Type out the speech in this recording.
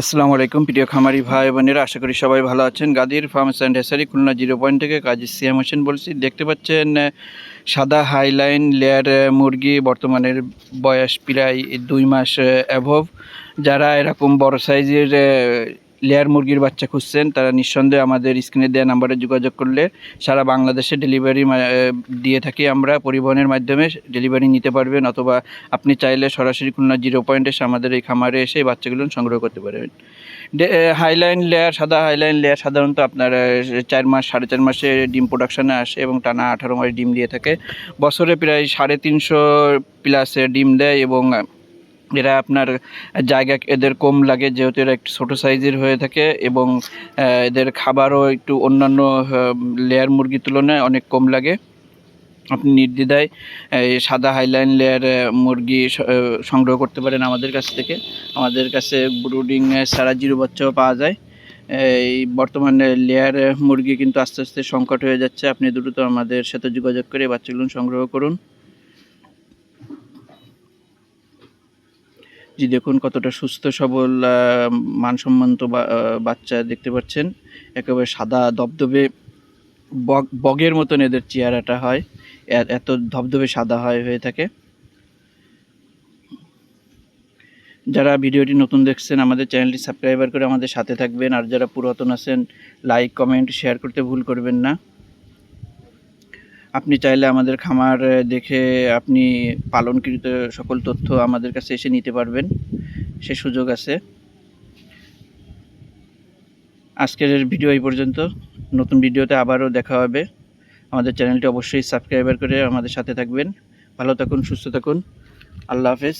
আসসালামু আলাইকুম, প্রিয় খামারি ভাই বোনেরা, আশা করি সবাই ভালো আছেন। গাদির farms and hatchery Khulna zero point থেকে কাজী সিয়াম হোসেন বলছি। দেখতে পাচ্ছেন সাদা হাইলাইন লেয়ার মুরগি বর্তমানের বয়স প্রায় দুই মাস অ্যাভভ যারা এরকম বড় সাইজের লেয়ার মুরগির বাচ্চা খুঁজছেন, তারা নিঃসন্দেহে আমাদের স্ক্রিনে দেওয়া নাম্বারে যোগাযোগ করলে সারা বাংলাদেশে ডেলিভারি দিয়ে থাকি আমরা, পরিবহনের মাধ্যমে ডেলিভারি নিতে পারবেন অথবা আপনি চাইলে সরাসরি খুলনা জিরো পয়েন্টে এসে আমাদের এই খামারে এসে বাচ্চাগুলো সংগ্রহ করতে পারবেন। হাইলাইন লেয়ার সাদা হাইলাইন লেয়ার সাধারণত আপনার চার মাস, সাড়ে চার মাসে ডিম প্রোডাকশানে আসে এবং টানা আঠারো মাস ডিম দিয়ে থাকে। বছরে প্রায় সাড়ে তিনশো প্লাসে ডিম দেয় এবং এরা আপনার জায়গা এদের কম লাগে যেহেতু এরা একটু ছোটো সাইজের হয়ে থাকে এবং এদের খাবারও একটু অন্যান্য লেয়ার মুরগির তুলনায় অনেক কম লাগে। আপনি নির্দ্বিধায় সাদা হাইলাইন লেয়ার মুরগি সংগ্রহ করতে পারেন আমাদের কাছ থেকে। আমাদের কাছে ব্রুডিং সারা জিরো বাচ্চাও পাওয়া যায়। এই বর্তমানে লেয়ার মুরগি কিন্তু আস্তে আস্তে সংকট হয়ে যাচ্ছে। আপনি দ্রুত আমাদের সাথে যোগাযোগ করে বাচ্চাগুলো সংগ্রহ করুন। জি, দেখুন কতটা সুস্থ, সবল মানসম্মত বাচ্চা দেখতে পাচ্ছেন। একেবারে সাদা দবদবে বগ, বগের মতন এদের চেহারাটা হয়। এত ধবধবে সাদা হয়, হয়ে থাকে। যারা ভিডিওটি নতুন দেখছেন, আমাদের চ্যানেলটি সাবস্ক্রাইবার করে আমাদের সাথে থাকবেন। আর যারা পুরাতন আছেন, লাইক, কমেন্ট, শেয়ার করতে ভুল করবেন না। আপনি চাইলে আমাদের খামার দেখে আপনি পালনকৃত সকল তথ্য আমাদের কাছে এসে নিতে পারবেন। সে সুযোগ আছে। আজকের ভিডিও এই পর্যন্ত। নতুন ভিডিওতে আবারও দেখা হবে। আমাদের চ্যানেলটি অবশ্যই সাবস্ক্রাইবার করে আমাদের সাথে থাকবেন। ভালো থাকুন, সুস্থ থাকুন। আল্লাহ হাফেজ।